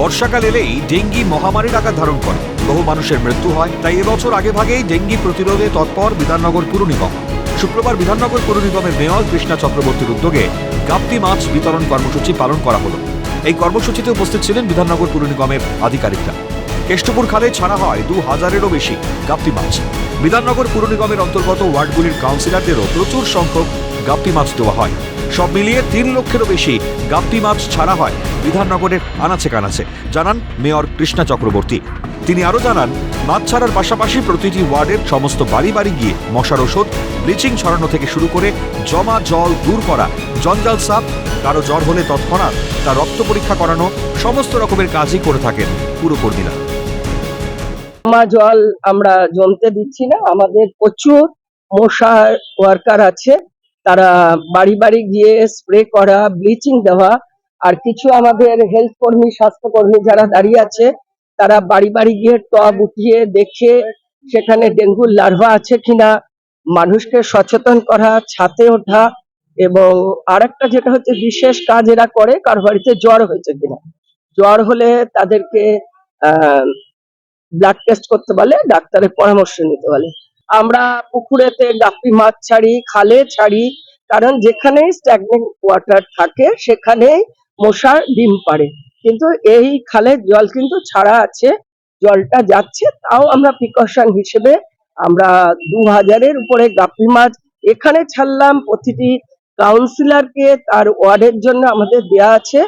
বর্ষাকাল এলেই ডেঙ্গি মহামারীর আকার ধারণ করে। বহু মানুষের মৃত্যু হয়, তাই এবছর আগে ভাগেই ডেঙ্গি প্রতিরোধে তৎপর বিধাননগর পুর নিগম। শুক্রবার বিধাননগর পুর নিগমের মেয়র কৃষ্ণা চক্রবর্তীর উদ্যোগে গাপ্তি মাছ বিতরণ কর্মসূচি পালন করা হলো। এই কর্মসূচিতে উপস্থিত ছিলেন বিধাননগর পুর নিগমের আধিকারিকরা। কেষ্টপুর খালে ছাড়া হয় দু হাজারেরও বেশি গাপ্তি মাছ। বিধাননগর পুর নিগমের অন্তর্গত ওয়ার্ডগুলির কাউন্সিলরদেরও প্রচুর সংখ্যক গাপ্তি মাছ দেওয়া হয়। সব মিলিয়ে তিন লক্ষেরও বেশি গাপ্তি মাছ ছাড়া হয় বিধাননগরের আনাচে কানাচে। জানান মেয়র কৃষ্ণা চক্রবর্তী। তিনি আরও জানান, মাছ ছাড়ার পাশাপাশি প্রতিটি ওয়ার্ডের সমস্ত বাড়ি বাড়ি গিয়ে মশার ওষুধ, ব্লিচিং ছড়ানো থেকে শুরু করে জমা জল দূর করা, জঞ্জাল সাপ, কারও জ্বর হলে তৎক্ষণাৎ তার রক্ত পরীক্ষা করানো, সমস্ত রকমের কাজই করে থাকেন পুরকর্মীরা জমা জল আমরা জমতে দিচ্ছি না, আমাদের প্রচুর মশার ওয়ার্কার আছে। তারা বাড়ি বাড়ি গিয়ে স্প্রে করা ব্লিচিং দেওয়া আর কিছু আমাদের হেলথ কর্মী, স্বাস্থ্যকর্মী যারা দাঁড়িয়ে আছে, তারা বাড়ি বাড়ি গিয়ে টব উঠিয়ে দেখে সেখানে ডেঙ্গুর লার্ভা আছে কিনা, মানুষকে সচেতন করা, ছাতে ওঠা এবং আরেকটা যেটা হচ্ছে বিশেষ কাজ এরা করে, কার বাড়িতে জ্বর হয়েছে কিনা। জ্বর হলে তাদেরকে, আহ ব্লাড টেস্ট করতে বলে, ডাক্তারের পরামর্শ নিতে বলে। আমরা পুকুরেতে গাপ্পি মাছ ছাড়ি, খালে ছাড়ি, কারণ যেখানে স্ট্যাগনেন্ট ওয়াটার থাকে সেখানে মশার ডিম পারে কিন্তু এই খালের জল কিন্তু ছাড়া আছে, জলটা যাচ্ছে, তাও আমরা প্রিকশন হিসেবে আমরা দু হাজারের উপরে গাপ্পি মাছ এখানে ছাড়লাম, প্রতিটি কাউন্সিলরকে তার ওয়ার্ডের জন্য আমাদের দেয়া আছে।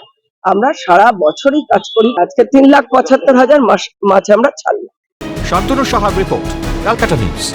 আমরা সারা বছরই কাজ করি, আজকে তিন লাখ পঁচাত্তর হাজার মাছ আমরা ছাড়লাম। শান্তনু সাহার রিপোর্ট ক্যালকাটা নিউজ